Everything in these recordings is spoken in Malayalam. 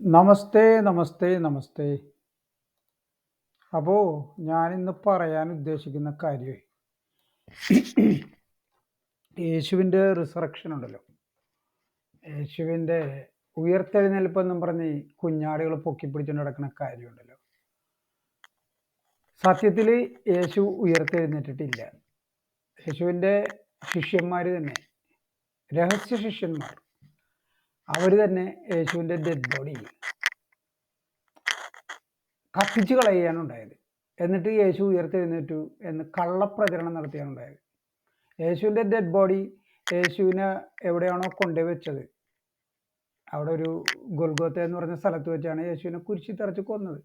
നമസ്തേ നമസ്തേ നമസ്തേ. അപ്പോൾ ഞാനിന്ന് പറയാൻ ഉദ്ദേശിക്കുന്ന കാര്യം യേശുവിന്റെ റിസറക്ഷൻ ഉണ്ടല്ലോ. യേശുവിന്റെ ഉയർത്തെഴുന്നേൽപ്പെന്നും പറഞ്ഞ് കുഞ്ഞാടുകൾ പൊക്കിപ്പിടിച്ചുകൊണ്ട് നടക്കുന്ന കാര്യമുണ്ടല്ലോ. സത്യത്തിൽ യേശു ഉയർത്തെഴുന്നേറ്റിട്ടില്ല. യേശുവിന്റെ ശിഷ്യന്മാർ തന്നെ രഹസ്യ ശിഷ്യന്മാർ അവർ തന്നെ യേശുവിന്റെ ഡെഡ് ബോഡി കത്തിച്ചു കളയുകയാണ് ഉണ്ടായത്. എന്നിട്ട് യേശു ഉയർത്തെഴുന്നേറ്റു എന്ന് കള്ളപ്രചരണം നടത്തിയാണ് ഉണ്ടായത്. യേശുവിന്റെ ഡെഡ് ബോഡി യേശുവിനെ എവിടെയാണോ കൊണ്ടുവച്ചത്. വെച്ചത് അവിടെ ഒരു ഗുൽഗോത്ത എന്ന് പറഞ്ഞ സ്ഥലത്ത് വെച്ചാണ് യേശുവിനെ കുരിശി തറച്ച് കൊന്നത്.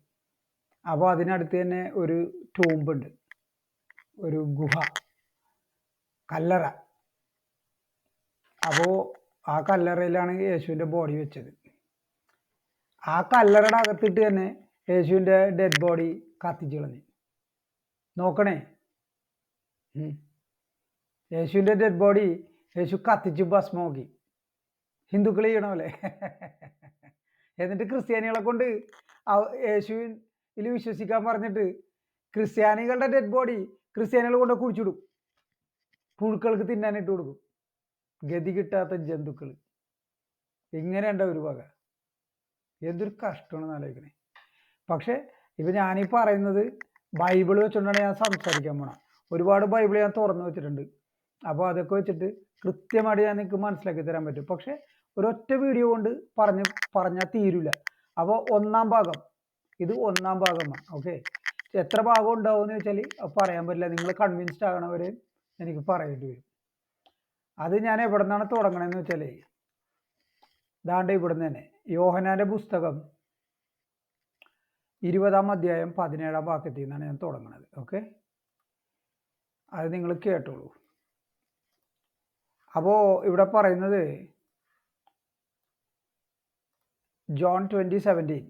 അപ്പോൾ അതിനടുത്ത് തന്നെ ഒരു ടൂമ്പുണ്ട് ഒരു ഗുഹ കല്ലറ. അപ്പോൾ ആ കല്ലറയിലാണ് യേശുവിന്റെ ബോഡി വെച്ചത്. ആ കല്ലറയുടെ അകത്തിട്ട് തന്നെ യേശുവിന്റെ ഡെഡ് ബോഡി കത്തിച്ചു കളഞ്ഞു. നോക്കണേ. യേശുവിന്റെ ഡെഡ് ബോഡി യേശു കത്തിച്ച് ഭസ്മോക്കി ഹിന്ദുക്കൾ ചെയ്യണ പോലെ. എന്നിട്ട് ക്രിസ്ത്യാനികളെ കൊണ്ട് യേശുവിൽ വിശ്വസിക്കാൻ പറഞ്ഞിട്ട് ക്രിസ്ത്യാനികളുടെ ഡെഡ് ബോഡി ക്രിസ്ത്യാനികൾ കൊണ്ട് കുഴിച്ചിടും. പുഴുക്കൾക്ക് തിന്നാനിട്ട് കൊടുക്കും. ഗതി കിട്ടാത്ത ജന്തുക്കൾ ഇങ്ങനെയുണ്ട ഒരു വക? എന്തൊരു കഷ്ടമാണെന്ന് ആലോചിക്കണേ. പക്ഷേ ഇപ്പം ഞാനീ പറയുന്നത് ബൈബിൾ വെച്ചുകൊണ്ടാണ് ഞാൻ സംസാരിക്കാൻ പോണത് ഒരുപാട് ബൈബിൾ ഞാൻ തുറന്നു വെച്ചിട്ടുണ്ട്. അപ്പോൾ അതൊക്കെ വെച്ചിട്ട് കൃത്യമായിട്ട് ഞാൻ നിങ്ങൾക്ക് മനസ്സിലാക്കി തരാൻ പറ്റും. പക്ഷേ ഒരൊറ്റ വീഡിയോ കൊണ്ട് പറഞ്ഞ് പറഞ്ഞാൽ തീരില്ല അപ്പോൾ ഒന്നാം ഭാഗം. ഇത് ഒന്നാം ഭാഗമാണ്. ഓക്കെ? എത്ര ഭാഗം ഉണ്ടാവും എന്ന് വെച്ചാൽ പറയാൻ പറ്റില്ല. നിങ്ങൾ കൺവിൻസ്ഡ് ആകണവരെയും എനിക്ക് പറയേണ്ടി വരും. അത് ഞാൻ എവിടെ നിന്നാണ് തുടങ്ങണമെന്ന് വെച്ചാലേ ദാണ്ട് ഇവിടുന്ന് തന്നെ. യോഹനാന്റെ പുസ്തകം ഇരുപതാം അധ്യായം പതിനേഴാം വാക്യത്തിൽ നിന്നാണ് ഞാൻ തുടങ്ങുന്നത് ഓക്കെ? അത് നിങ്ങൾ കേട്ടോളൂ. അപ്പോൾ ഇവിടെ പറയുന്നത് John twenty seventeen.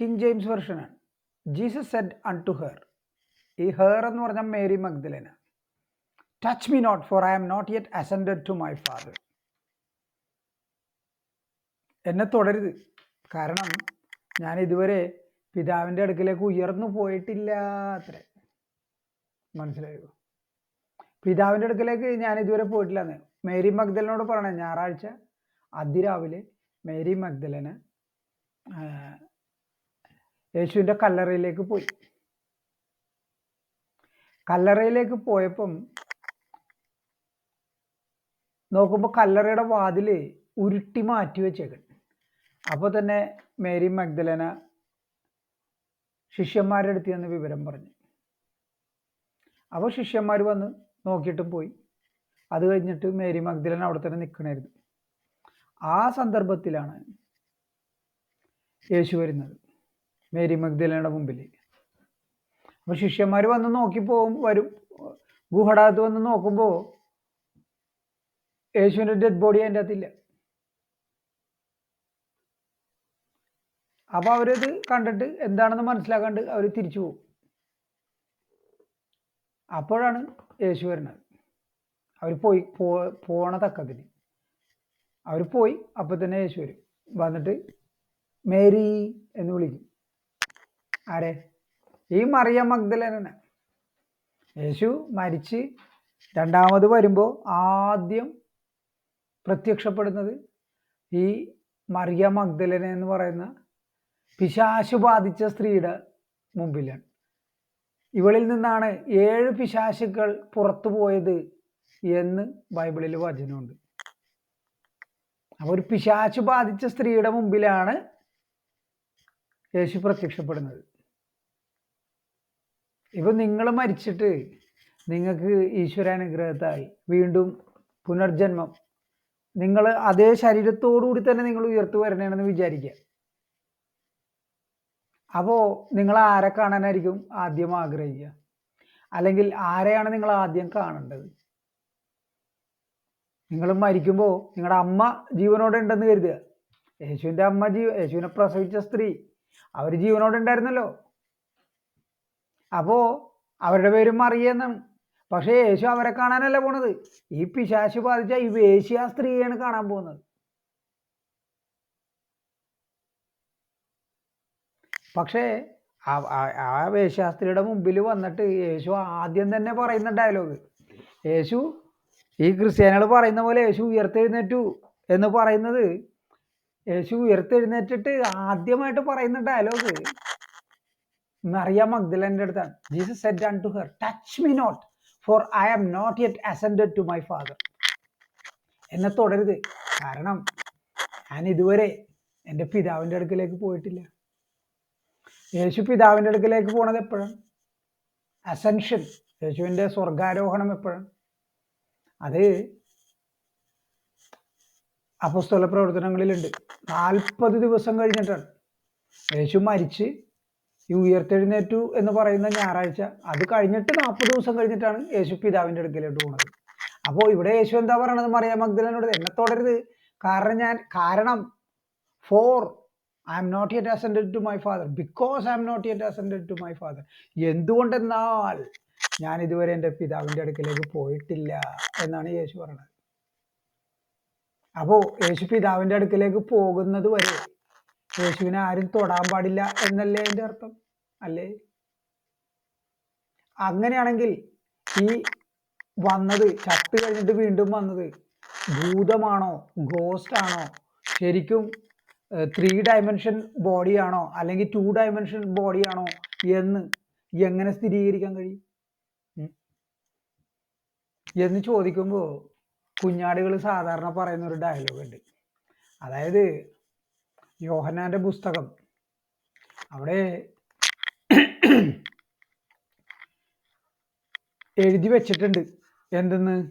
King James വെർഷനാണ് Jesus said unto her ഈ ഹെർ എന്ന് പറഞ്ഞാൽ Mary Magdalena. Touch me not for I am not yet ascended to my father എന്നെ തുടരുത്. കാരണം ഞാൻ ഇതുവരെ പിതാവിന്റെ അടുക്കിലേക്ക് ഉയർന്നു പോയിട്ടില്ല അത്ര. മനസ്സിലായോ? പിതാവിന്റെ അടുക്കിലേക്ക് ഞാൻ ഇതുവരെ പോയിട്ടില്ലെന്ന് മേരി മഗ്ദലിനോട് പറയണേ ഞായറാഴ്ച അതിരാവിലെ മേരി മഗ്ദലന് യേശുവിന്റെ കല്ലറയിലേക്ക് പോയി. കല്ലറയിലേക്ക് പോയപ്പം നോക്കുമ്പോൾ കല്ലറയുടെ വാതിൽ ഉരുട്ടി മാറ്റി വെച്ചേക്കൻ അപ്പോൾ തന്നെ മേരി മഗ്ദലന ശിഷ്യന്മാരുടെ അടുത്ത് ചെന്ന് വിവരം പറഞ്ഞു. അപ്പോൾ ശിഷ്യന്മാർ വന്ന് നോക്കിയിട്ടും പോയി. അത് കഴിഞ്ഞിട്ട് മേരി മഗ്ദലന അവിടെ തന്നെ നിൽക്കണമായിരുന്നു ആ സന്ദർഭത്തിലാണ് യേശു വരുന്നത് മേരി മഗ്ദലനയുടെ മുമ്പിൽ അപ്പോൾ ശിഷ്യന്മാർ വന്ന് നോക്കി പോകും വരും ഗുഹടകത്ത് വന്ന് നോക്കുമ്പോൾ യേശുവിന്റെ ഡെഡ് ബോഡി അതിന്റെ അകത്തില്ല. അപ്പോൾ അവരത് കണ്ടിട്ട് എന്താണെന്ന് മനസ്സിലാക്കാണ്ട് അവർ തിരിച്ചു പോകും. അപ്പോഴാണ് യേശു വരുന്നത്. അവർ പോയി പോ പോണ തക്കത്തിന്. അവർ പോയി അപ്പോൾ തന്നെ യേശു വരും. വന്നിട്ട് മേരി എന്ന് വിളിക്കും. ആരെ? ഈ മറിയ മഗ്ദലനെ യേശു മരിച്ച് രണ്ടാമത് വരുമ്പോൾ ആദ്യം പ്രത്യക്ഷപ്പെടുന്നത്? ഈ മറിയ മഗ്ദലന എന്ന് പറയുന്ന പിശാശു ബാധിച്ച സ്ത്രീയുടെ മുമ്പിലാണ്. ഇവളിൽ നിന്നാണ് ഏഴ് പിശാശുക്കൾ പുറത്തു പോയത് എന്ന് ബൈബിളിൽ വചനമുണ്ട്. അപ്പോൾ ഒരു പിശാശു ബാധിച്ച സ്ത്രീയുടെ മുമ്പിലാണ് യേശു പ്രത്യക്ഷപ്പെടുന്നത്. ഇപ്പം നിങ്ങൾ മരിച്ചിട്ട് നിങ്ങൾക്ക് ഈശ്വരാനുഗ്രഹത്തായി. വീണ്ടും പുനർജന്മം. നിങ്ങൾ അതേ ശരീരത്തോടുകൂടി തന്നെ നിങ്ങൾ ഉയർത്തു വരണേണെന്ന് വിചാരിക്കുക. അപ്പോൾ നിങ്ങൾ ആരെ കാണാനായിരിക്കും ആദ്യം ആഗ്രഹിക്കുക? അല്ലെങ്കിൽ ആരെയാണ് നിങ്ങൾ ആദ്യം കാണേണ്ടത്? നിങ്ങൾ മരിക്കുമ്പോൾ നിങ്ങളുടെ അമ്മ ജീവനോടെ ഉണ്ടെന്ന് കരുതുക. യേശുവിന്റെ അമ്മ ജീവ യേശുവിനെ പ്രസവിച്ച സ്ത്രീ അവർ ജീവനോടെ ഉണ്ടായിരുന്നല്ലോ. അപ്പോൾ അവരുടെ പേരും മറിയെന്നാണ് പക്ഷേ യേശു അവരെ കാണാനല്ല പോണത്. ഈ പിശാശു ബാധിച്ച ഈ വേശ്യ സ്ത്രീയാണ് കാണാൻ പോകുന്നത്. പക്ഷേ ആ- വേശ്യാസ്ത്രീയുടെ മുമ്പിൽ വന്നിട്ട് യേശു ആദ്യം തന്നെ പറയുന്ന ഡയലോഗ്. യേശു ഈ ക്രിസ്ത്യാനികൾ പറയുന്ന പോലെ യേശു ഉയർത്തെഴുന്നേറ്റു എന്ന് പറയുന്നത് യേശു ഉയർത്തെഴുന്നേറ്റിട്ട് ആദ്യമായിട്ട് പറയുന്ന ഡയലോഗ് മറിയ മഗ്ദലന്റെ അടുത്താണ്. Jesus said unto her touch me not for I am not yet ascended to my father എന്നെ തുടരുത്. കാരണം ഞാൻ ഇതുവരെ എന്റെ പിതാവിന്റെ അടുക്കലേക്ക് പോയിട്ടില്ല. യേശു പിതാവിന്റെ അടുക്കലേക്ക് പോണത് എപ്പോഴാണ്? അസെൻഷൻ യേശുവിന്റെ സ്വർഗാരോഹണം എപ്പോഴാണ്? അത് അപസ്തല പ്രവർത്തനങ്ങളിലുണ്ട് നാൽപ്പത് ദിവസം കഴിഞ്ഞിട്ടാണ്. യേശു മരിച്ച് ഈ ഉയർത്തെഴുന്നേറ്റു എന്ന് പറയുന്ന ഞായറാഴ്ച അത് കഴിഞ്ഞിട്ട് നാൽപ്പത് ദിവസം കഴിഞ്ഞിട്ടാണ് യേശു പിതാവിന്റെ അടുക്കലോട്ട് പോകുന്നത് അപ്പോൾ ഇവിടെ യേശു എന്താ പറയണത്? മറിയ മഗ്ദലനോട് എന്നെ തുടരുത്. കാരണം ഞാൻ കാരണം for I am not yet ascended to my father because I am not yet ascended to my father എന്തുകൊണ്ടെന്നാൽ ഞാൻ ഇതുവരെ എന്റെ പിതാവിന്റെ അടുക്കലേക്ക് പോയിട്ടില്ല എന്നാണ് യേശു പറയുന്നത് അപ്പോൾ യേശു പിതാവിന്റെ അടുക്കലേക്ക് പോകുന്നത് വരെ യേശുവിനെ ആരും തൊടാൻ പാടില്ല എന്നല്ലേ എന്റെ അർത്ഥം? അല്ലേ? അങ്ങനെയാണെങ്കിൽ ഈ വന്നത് ചത്ത് കഴിഞ്ഞിട്ട് വീണ്ടും വന്നത് ഭൂതമാണോ ഗോസ്റ്റ് ആണോ ശരിക്കും ത്രീ ഡയമെൻഷൻ ബോഡിയാണോ അല്ലെങ്കിൽ ടു ഡയമെൻഷൻ ബോഡിയാണോ എന്ന് എങ്ങനെ സ്ഥിരീകരിക്കാൻ കഴിയും? എന്ന് ചോദിക്കുമ്പോൾ കുഞ്ഞാടുകൾ സാധാരണ പറയുന്ന ഒരു ഡയലോഗ് ഉണ്ട്. അതായത് യോഹന്നാന്റെ പുസ്തകം. അവിടെ എഴുതി വെച്ചിട്ടുണ്ട്. എന്തെന്ന്?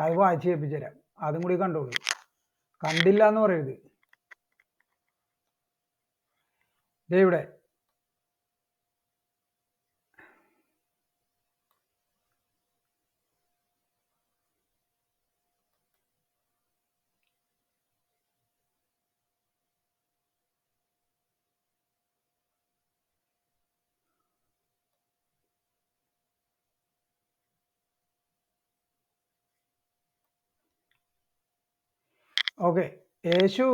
അത് വായിച്ചു കേൾപ്പിച്ചു തരാം അതും കൂടി കണ്ടോളൂ. കണ്ടില്ല എന്ന് പറയരുത് ഇവിടെ. ഓക്കെ. യേശു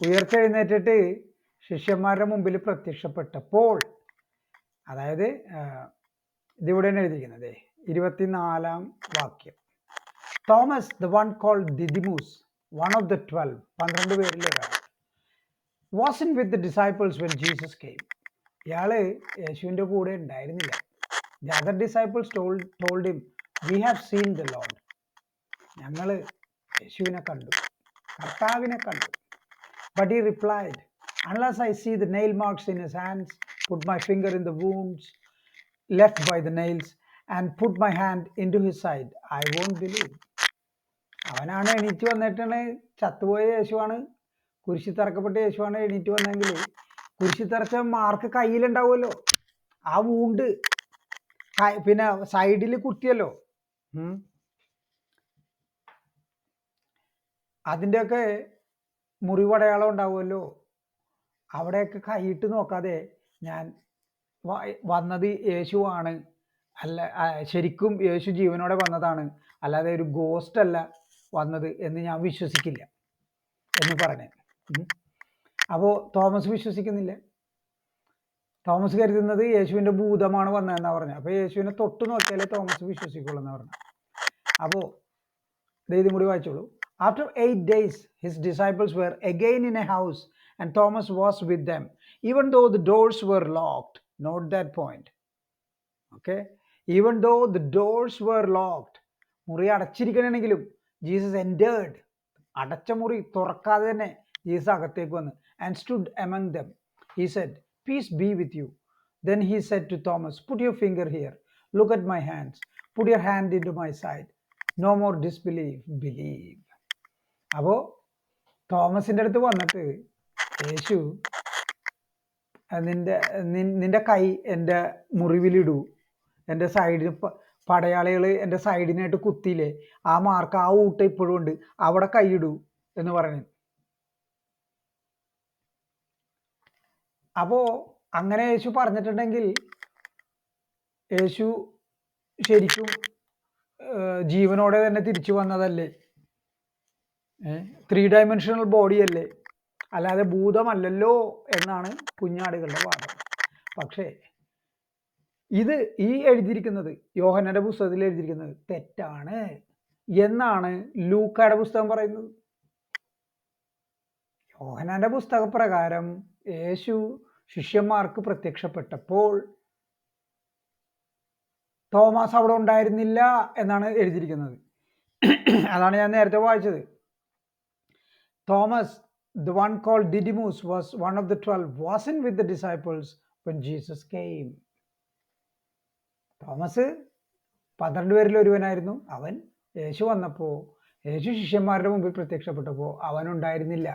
ഉയർത്തെഴുന്നേറ്റിട്ട് ശിഷ്യന്മാരുടെ മുമ്പിൽ പ്രത്യക്ഷപ്പെട്ടപ്പോൾ അതായത് ആ, ഇതിവിടെ തന്നെ എഴുതിയിരിക്കുന്നത് ഇരുപത്തിനാലാം വാക്യം. Thomas the one call Didymus one of the twelve പന്ത്രണ്ട് പേരിൽ ഒരാൾ was in with disciples when Jesus came. ഇയാൾ യേശുവിന്റെ കൂടെ ഉണ്ടായിരുന്നില്ല. The other disciples told told him we have seen the Lord. ഞങ്ങൾ യേശുവിനെ കണ്ടു. കർത്താവിനെ കണ്ടു. But he replied unless I see the nail marks in his hands put my finger in the wounds left by the nails and put my hand in to his side I won't believe അവനാണ് എണീറ്റ് വന്നിട്ടാണ് ചത്തുപോയ യേശുവാണ്. കുരിശി തറക്കപ്പെട്ട യേശുവാണ് എണീറ്റ് വന്നെങ്കിൽ കുരിശി തറച്ച മാർക്ക് കയ്യിലുണ്ടാവുമല്ലോ. ആ വൂണ്ട് പിന്നെ സൈഡിൽ കുത്തിയല്ലോ. അതിന്റെയൊക്കെ മുറിവടയാളം ഉണ്ടാവുമല്ലോ. അവിടെയൊക്കെ കൈയിട്ട് നോക്കാതെ ഞാൻ വന്നത് യേശുവാണ്. അല്ല ശരിക്കും യേശു ജീവനോടെ വന്നതാണ്. അല്ലാതെ ഒരു ഗോസ്റ്റ് അല്ല വന്നത് എന്ന് ഞാൻ വിശ്വസിക്കില്ല എന്ന് പറഞ്ഞു. അപ്പോൾ തോമസ് വിശ്വസിക്കുന്നില്ല. തോമസ് കരുതുന്നത് യേശുവിന്റെ ഭൂതമാണ് വന്നതെന്നാണ് പറഞ്ഞത്. അപ്പോൾ യേശുവിനെ തൊട്ട് നോക്കിയാലേ തോമസ് വിശ്വസിക്കുള്ളൂ എന്ന് പറഞ്ഞു അപ്പോൾ ഇതും കൂടി വായിച്ചോളൂ. After eight days his disciples were again in a house and Thomas was with them even though the doors were locked not that point okay even though the doors were locked മുറി അടച്ചിരിക്കണമെങ്കിലും ജീസസ് എന്റേർഡ് അടച്ച മുറി തുറക്കാതെ തന്നെ ജീസസ് അകത്തേക്ക് വന്ന് and stood among them he said peace be with you then he said to Thomas put your finger here look at my hands put your hand into my side no more disbelieve believe അപ്പോൾ തോമസിന്റെ അടുത്ത് വന്നിട്ട് യേശു "ആ, നിന്റെ നിന്റെ കൈ എന്റെ മുറിവിലിടൂ. എന്റെ സൈഡിന് പടയാളികൾ എന്റെ സൈഡിനായിട്ട് കുത്തിയില്ലേ? ആ മാർക്ക് ആ ഊട്ട ഇപ്പോഴും ഉണ്ട്. അവിടെ കൈയിടൂ. എന്ന് പറഞ്ഞു. അപ്പോൾ അങ്ങനെ യേശു പറഞ്ഞിട്ടുണ്ടെങ്കിൽ യേശു ശരിക്കും ജീവനോടെ തന്നെ തിരിച്ചു വന്നതല്ലേ? ത്രീ ഡയമെൻഷണൽ ബോഡി അല്ലേ അല്ലാതെ ഭൂതമല്ലല്ലോ എന്നാണ് കുഞ്ഞാടുകളുടെ വാദം. പക്ഷേ ഇത് ഈ എഴുതിയിരിക്കുന്നത് യോഹനന്റെ പുസ്തകത്തിൽ എഴുതിയിരിക്കുന്നത് തെറ്റാണ് എന്നാണ് ലൂക്കയുടെ പുസ്തകം പറയുന്നത്. യോഹനന്റെ പുസ്തകപ്രകാരം യേശു ശിഷ്യന്മാർക്ക് പ്രത്യക്ഷപ്പെട്ടപ്പോൾ തോമസ് അവിടെ ഉണ്ടായിരുന്നില്ല എന്നാണ് എഴുതിയിരിക്കുന്നത്. അതാണ് ഞാൻ നേരത്തെ വായിച്ചത്. Thomas the one called Didymus was one of the twelve wasn't with the disciples when Jesus came. Thomas പന്ത്രണ്ട് പേരിൽ ഒരുവനായിരുന്നു. അവൻ യേശു വന്നപ്പോൾ യേശു ശിഷ്യന്മാരുടെ മുമ്പിൽ പ്രത്യക്ഷപ്പെട്ടപ്പോൾ അവനുണ്ടായിരുന്നില്ല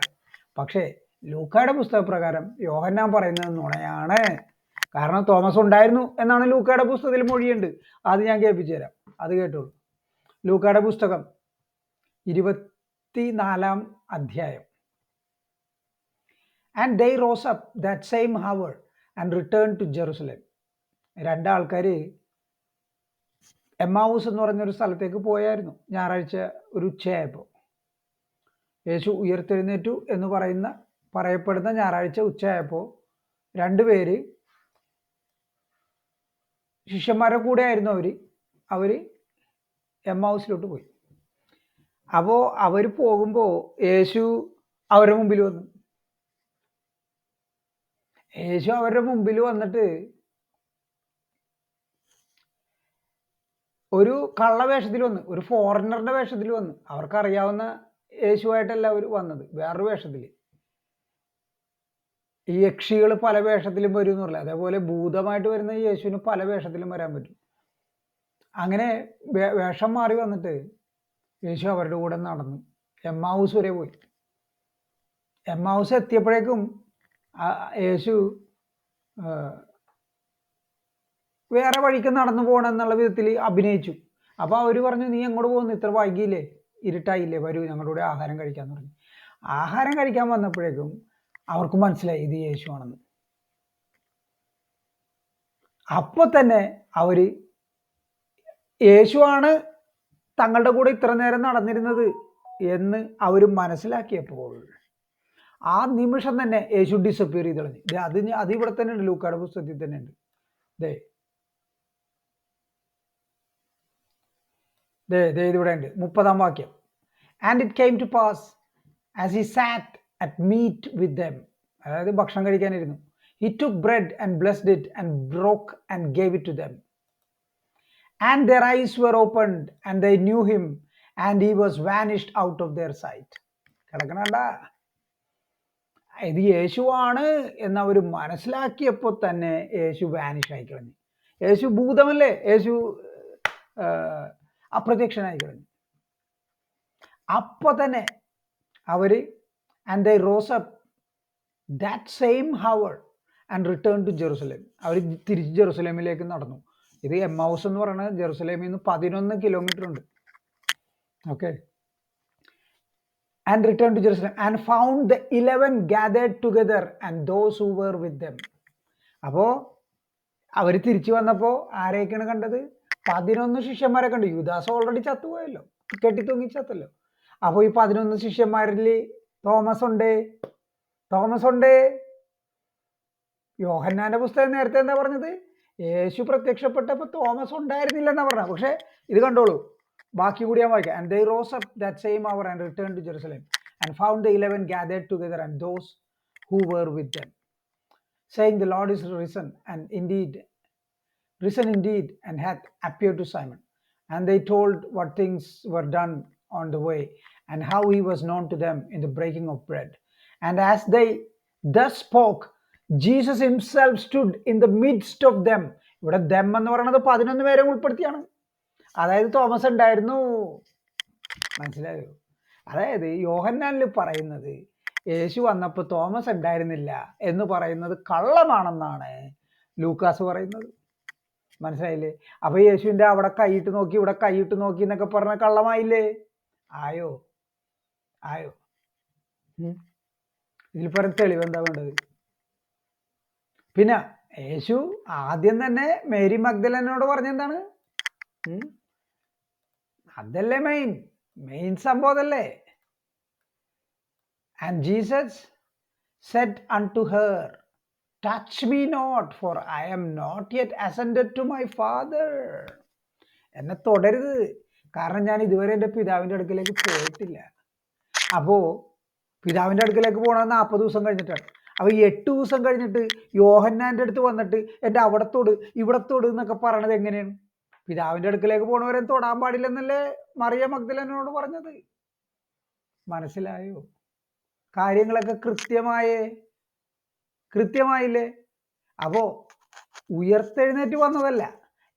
പക്ഷേ ലൂക്കായുടെ പുസ്തകപ്രകാരം യോഹന്നാൻ പറയുന്നത് നുണയാണ്. കാരണം തോമസ് ഉണ്ടായിരുന്നു എന്നാണ് ലൂക്കയുടെ പുസ്തകത്തിൽ മൊഴിയുണ്ട്. അത് ഞാൻ കേൾപ്പിച്ചു തരാം അത് കേട്ടോളൂ. ലൂക്കയുടെ പുസ്തകം ഇരുപത്തിനാലാം അധ്യായം. And they rose up that same hour and return to Jerusalem രണ്ടാൾക്കാർ Emmaus എന്ന് പറഞ്ഞൊരു സ്ഥലത്തേക്ക് പോയായിരുന്നു. ഞായറാഴ്ച ഒരു ഉച്ചയായപ്പോൾ. യേശു ഉയർത്തെഴുന്നേറ്റു എന്ന് പറയുന്ന പറയപ്പെടുന്ന ഞായറാഴ്ച ഉച്ചയായപ്പോൾ രണ്ടുപേര് ശിഷ്യന്മാരെ കൂടെ ആയിരുന്നു അവർ അവർ എം ഹൗസിലോട്ട് പോയി. അപ്പോൾ അവർ പോകുമ്പോൾ യേശു അവരുടെ മുമ്പിൽ വന്നു. യേശു അവരുടെ മുമ്പിൽ വന്നിട്ട് ഒരു കള്ള വേഷത്തിൽ വന്ന് ഒരു ഫോറിനറുടെ വേഷത്തിൽ വന്ന്. അവർക്കറിയാവുന്ന യേശുവായിട്ടല്ല അവർ വന്നത് വേറൊരു വേഷത്തിൽ ഈ യക്ഷികൾ പല വേഷത്തിലും വരും എന്ന് അതേപോലെ ഭൂതമായിട്ട് വരുന്ന യേശുവിന് പല വേഷത്തിലും വരാൻ പറ്റും. അങ്ങനെ വേഷം മാറി വന്നിട്ട് യേശു അവരുടെ കൂടെ നടന്നു. എം ഹൗസ് വരെ പോയി. എം ഹൗസ് എത്തിയപ്പോഴേക്കും യേശു വേറെ വഴിക്ക് നടന്നു പോകണം എന്നുള്ള വിധത്തിൽ അഭിനയിച്ചു. അപ്പോൾ അവർ പറഞ്ഞു നീ എങ്ങോട്ട് പോകുന്നു? ഇത്ര വൈകിയില്ലേ? ഇരുട്ടായില്ലേ? വരൂ ഞങ്ങളുടെ കൂടെ ആഹാരം കഴിക്കാൻ പറഞ്ഞു ആഹാരം കഴിക്കാൻ വന്നപ്പോഴേക്കും അവർക്ക് മനസ്സിലായി ഇത് യേശുവാണെന്ന്. അപ്പോൾ തന്നെ അവർ യേശുവാണ് തങ്ങളുടെ കൂടെ ഇത്ര നേരം നടന്നിരുന്നത് എന്ന് അവർ മനസ്സിലാക്കിയപ്പോൾ ആ നിമിഷം തന്നെ യേശു ഡിസപ്പിയർ ചെയ്ത് കളഞ്ഞു അത് അത് ഇവിടെ തന്നെ ഉണ്ട്. ലൂക്കാട് പുസ്തകത്തിൽ തന്നെ ഉണ്ട്. ദേ ദേ ദേ ഇതിവിടെ ഉണ്ട്. മുപ്പതാം വാക്യം. And it came to pass as he sat at meat with them അതായത് ഭക്ഷണം കഴിക്കാനിരുന്നു. He took bread and blessed it and broke and gave it to them and their eyes were opened, and they knew him, and he was vanished out of their sight. കിടക്കണണ്ട? ഇത് യേശുവാണ് എന്നവർ മനസ്സിലാക്കിയപ്പോൾ തന്നെ യേശു വാനിഷായി കളഞ്ഞു യേശു ഭൂതമല്ലേ? യേശു അപ്രത്യക്ഷനായി കളഞ്ഞു അപ്പോൾ തന്നെ അവർ and they rose up that same hour and return to Jerusalem അവർ തിരിച്ച് ജെറുസലേമിലേക്ക് നടന്നു. ഇത് എം ഹൗസ് എന്ന് പറയുന്നത് ജെറുസലേമിൽ നിന്ന് പതിനൊന്ന് കിലോമീറ്റർ ഉണ്ട്. Okay and return to Jerusalem and found the eleven gathered together and those who were with them അപ്പോൾ അവർ തിരിച്ചു വന്നപ്പോൾ ആരെയൊക്കെയാണ് കണ്ടത്? പതിനൊന്ന് ശിഷ്യന്മാരെ കണ്ടു. യുദാസ് ഓൾറെഡി ചത്തുപോയല്ലോ. കെട്ടി തൂങ്ങി ചത്തല്ലോ അപ്പോൾ ഈ പതിനൊന്ന് ശിഷ്യന്മാരിൽ തോമസ് ഉണ്ട്. തോമസ് ഉണ്ട്. യോഹന്നാന്റെ പുസ്തകം നേരത്തെ എന്താ പറഞ്ഞത്? യേശു പ്രത്യക്ഷപ്പെട്ടപ്പോൾ തോമസ് ഉണ്ടായിരുന്നില്ലെന്നാ പറഞ്ഞത് പക്ഷേ ഇത് കണ്ടോളൂ ബാക്കി കൂടി ഞാൻ വായിക്കാം and they rose up that same hour and return to Jerusalem and found the eleven gathered together and those who were with them saying the Lord is risen, and indeed, risen indeed, and hath appeared to Simon. And they told what things were done on the way, and how he was known to them in the breaking of bread. And as they thus spoke, Jesus himself stood in the midst of them ഇവിടെ ദം എന്ന് പറയുന്നത് പതിനൊന്ന് പേരെ ഉൾപ്പെടുത്തിയാണ്. അതായത് തോമസ് ഉണ്ടായിരുന്നു. മനസ്സിലായോ? അതായത് യോഹന്നാനിൽ പറയുന്നത് യേശു വന്നപ്പോൾ തോമസ് ഉണ്ടായിരുന്നില്ല എന്ന് പറയുന്നത് കള്ളമാണെന്നാണ് ലൂക്കാസ് പറയുന്നത്. മനസ്സിലായില്ലേ? അപ്പൊ യേശുവിന്റെ അവിടെ കൈയിട്ട് നോക്കി ഇവിടെ കൈയിട്ട് നോക്കി എന്നൊക്കെ പറഞ്ഞ കള്ളമായില്ലേ? ആയോ? ആയോ. ഇതിൽ പറഞ്ഞ തെളിവ് എന്താ വേണ്ടത്? പിന്നെ യേശു ആദ്യം തന്നെ മേരി മഗ്ദലനോട് പറഞ്ഞെന്താണ്? അതല്ലേ main main സംഭവല്ലേ and Jesus said unto her touch me not for I am not yet ascended to my father എന്നെ തുടരുത്. കാരണം ഞാൻ ഇതുവരെ എന്റെ പിതാവിന്റെ അടുക്കലേക്ക് പോയിട്ടില്ല. അപ്പോൾ പിതാവിന്റെ അടുക്കലേക്ക് പോകണമെന്ന് നാൽപ്പത് ദിവസം കഴിഞ്ഞിട്ടാണ്. അപ്പോൾ എട്ട് ദിവസം കഴിഞ്ഞിട്ട് യോഹന്നാന്റെ അടുത്ത് വന്നിട്ട് എന്റെ അവിടത്തോട് ഇവിടത്തോട് എന്നൊക്കെ പറയണത് എങ്ങനെയാണ്? പിതാവിന്റെ അടുക്കലേക്ക് പോണവരെ തൊടാൻ പാടില്ലെന്നല്ലേ മറിയ മഗ്ദലനോട് പറഞ്ഞത്? മനസ്സിലായോ? കാര്യങ്ങളൊക്കെ കൃത്യമായേ? കൃത്യമായില്ലേ? അപ്പോൾ ഉയർത്തെഴുന്നേറ്റ് വന്നതല്ല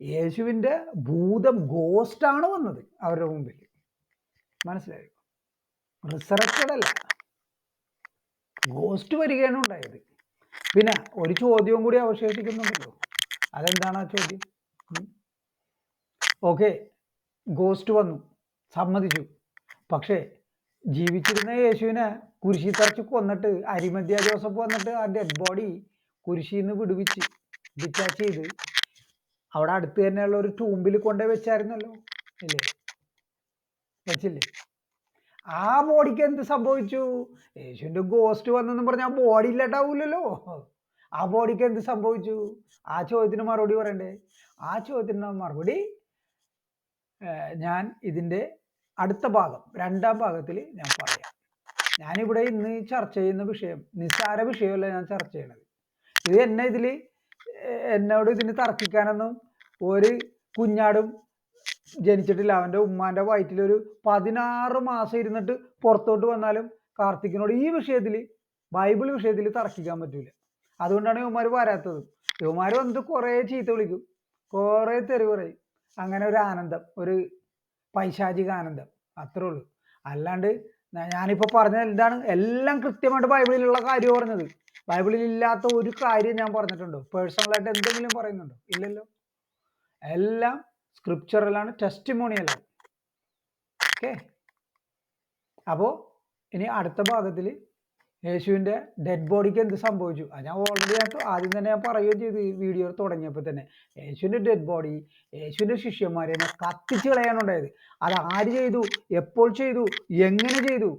യേശുവിന്റെ ഭൂതം ഗോസ്റ്റാണ് വന്നത് അവരുടെ മുമ്പിൽ. മനസ്സിലായോ? റിസറക്റ്റഡ് അല്ല. ഗോസ്റ്റ് വരികയാണ് ഉണ്ടായത്. പിന്നെ ഒരു ചോദ്യവും കൂടി അവശേഷിക്കുന്നുണ്ടല്ലോ. അതെന്താണ് ആ ചോദ്യം? ഓക്കെ ഗോസ്റ്റ് വന്നു. സമ്മതിച്ചു. പക്ഷേ ജീവിച്ചിരുന്ന യേശുവിനെ കുരിശി തറച്ച് കൊന്നിട്ട് അരിമദ്യ ജോസഫ് വന്നിട്ട് ആ ഡെഡ് ബോഡി കുരിശിയിൽ നിന്ന് വിടുവിച്ച് ഡിറ്റാച്ച് ചെയ്ത് അവിടെ അടുത്ത് തന്നെയുള്ള ഒരു ടൂമ്പിൽ കൊണ്ടേ വെച്ചായിരുന്നല്ലോ. ഇല്ലേ? വെച്ചില്ലേ? ആ ബോഡിക്ക് എന്ത് സംഭവിച്ചു? യേശുവിന്റെ ഗോസ്റ്റ് വന്നെന്ന് പറഞ്ഞാൽ ആ ബോഡി ഇല്ലാണ്ടാവൂലല്ലോ ആ ബോഡിക്ക് എന്ത് സംഭവിച്ചു? ആ ചോദ്യത്തിന് മറുപടി പറയണ്ടേ? ആ ചോദ്യത്തിന് മറുപടി ഞാൻ ഇതിന്റെ അടുത്ത ഭാഗം രണ്ടാം ഭാഗത്തിൽ ഞാൻ പറയാം. ഞാനിവിടെ ഇന്ന് ചർച്ച ചെയ്യുന്ന വിഷയം നിസ്സാര വിഷയമല്ല ഞാൻ ചർച്ച ചെയ്യണത്. ഇത് എന്നെ ഇതിൽ എന്നോട് ഇതിന് തർക്കിക്കാനൊന്നും ഒരു കുഞ്ഞാടും ജനിച്ചിട്ടില്ല. അവന്റെ ഉമ്മാന്റെ വയറ്റിലൊരു പതിനാറ് മാസം ഇരുന്നിട്ട് പുറത്തോട്ട് വന്നാലും കാർത്തിക്കിനോട് ഈ വിഷയത്തിൽ ബൈബിൾ വിഷയത്തിൽ തർക്കിക്കാൻ പറ്റൂല. അതുകൊണ്ടാണ് യുവമാർ വരാത്തത്. യുവമാർ വന്നിട്ട് കുറേ ചീത്ത വിളിക്കും. കുറേ തെറി പറയും. അങ്ങനെ ഒരു ആനന്ദം ഒരു പൈശാചിക ആനന്ദം. അത്രേ ഉള്ളൂ. അല്ലാണ്ട് ഞാനിപ്പോൾ പറഞ്ഞത് എന്താണ്? എല്ലാം കൃത്യമായിട്ട് ബൈബിളിലുള്ള കാര്യം പറഞ്ഞത്. ബൈബിളിൽ ഇല്ലാത്ത ഒരു കാര്യം ഞാൻ പറഞ്ഞിട്ടുണ്ടോ? പേഴ്സണലായിട്ട് എന്തെങ്കിലും പറയുന്നുണ്ടോ? ഇല്ലല്ലോ. എല്ലാം സ്ക്രിപ്ചറലാണ് ടെസ്റ്റിമോണിയലാണ് ഓക്കെ അപ്പോൾ ഇനി അടുത്ത ഭാഗത്തിൽ യേശുവിന്റെ ഡെഡ് ബോഡിക്ക് എന്ത് സംഭവിച്ചു? അത് ഞാൻ ഓൾറെഡി ആദ്യം തന്നെ ഞാൻ പറയുകയും ചെയ്തു ഈ വീഡിയോ തുടങ്ങിയപ്പോൾ തന്നെ. യേശുവിന്റെ ഡെഡ് ബോഡി യേശുവിന്റെ ശിഷ്യന്മാരെ കത്തിച്ച് കളയാനുണ്ടായത് അത് ആര് ചെയ്തു? എപ്പോൾ ചെയ്തു? എങ്ങനെ ചെയ്തു?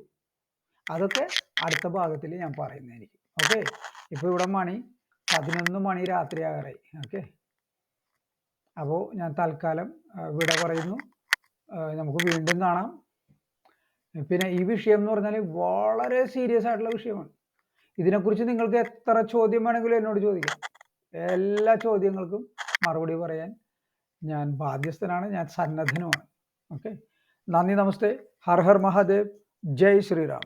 അതൊക്കെ അടുത്ത ഭാഗത്തിൽ ഞാൻ പറയുന്നതായിരിക്കും. ഓക്കെ ഇപ്പോൾ ഇവിടെ മണി പതിനൊന്ന് മണി രാത്രിയാകാറായി. ഓക്കെ അപ്പോൾ ഞാൻ തൽക്കാലം വിട പറയുന്നു. നമുക്ക് വീണ്ടും കാണാം. പിന്നെ ഈ വിഷയം എന്ന് പറഞ്ഞാൽ വളരെ സീരിയസ് ആയിട്ടുള്ള വിഷയമാണ്. ഇതിനെക്കുറിച്ച് നിങ്ങൾക്ക് എത്ര ചോദ്യം വേണമെങ്കിലും എന്നോട് ചോദിക്കാം. എല്ലാ ചോദ്യങ്ങൾക്കും മറുപടി പറയാൻ ഞാൻ ബാധ്യസ്ഥനാണ് ഞാൻ സന്നദ്ധനുമാണ്. ഓക്കെ? നന്ദി നമസ്തേ. ഹർ ഹർ മഹാദേവ്. ജയ് ശ്രീറാം